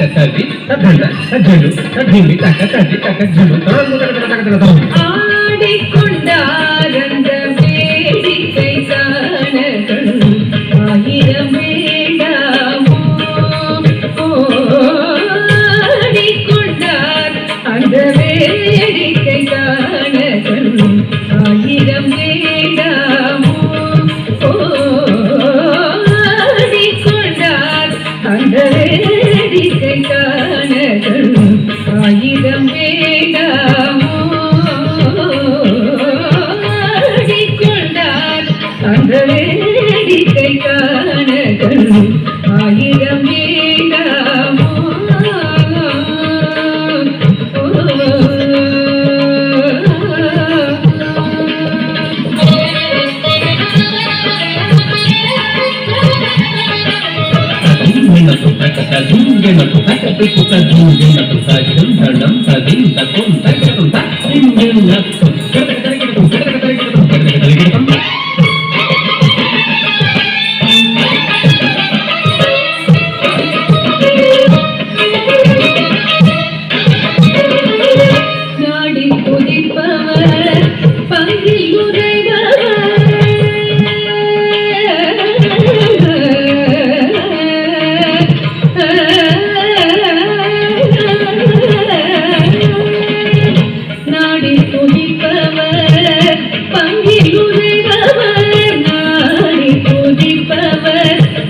தத்தண்ட தஜ்ஜண்டு தத்திண்டி தக்க தட்டி தக்க ஜண்டு தரங்கு தக்க தக்க தக்க தக்க தம் ஆடிக்கொண்டாரந்த வேடிக்கை காணகள் ஆயிரம் வேண்டாமோ ஆடிக்கொண்டார். அந்த வேடிக்கை காணகள் ஆயிரம் வேண்டாமோ. ஆடிக்கொண்டார் அந்த வேடிக்கை காணகள் Thank you.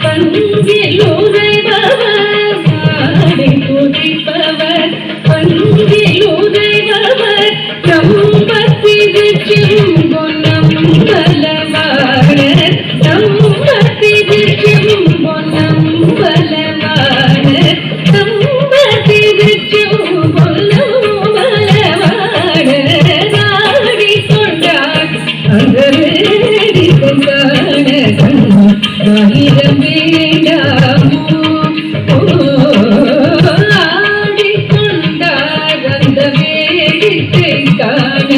பஞ்சிலோ seguirte en.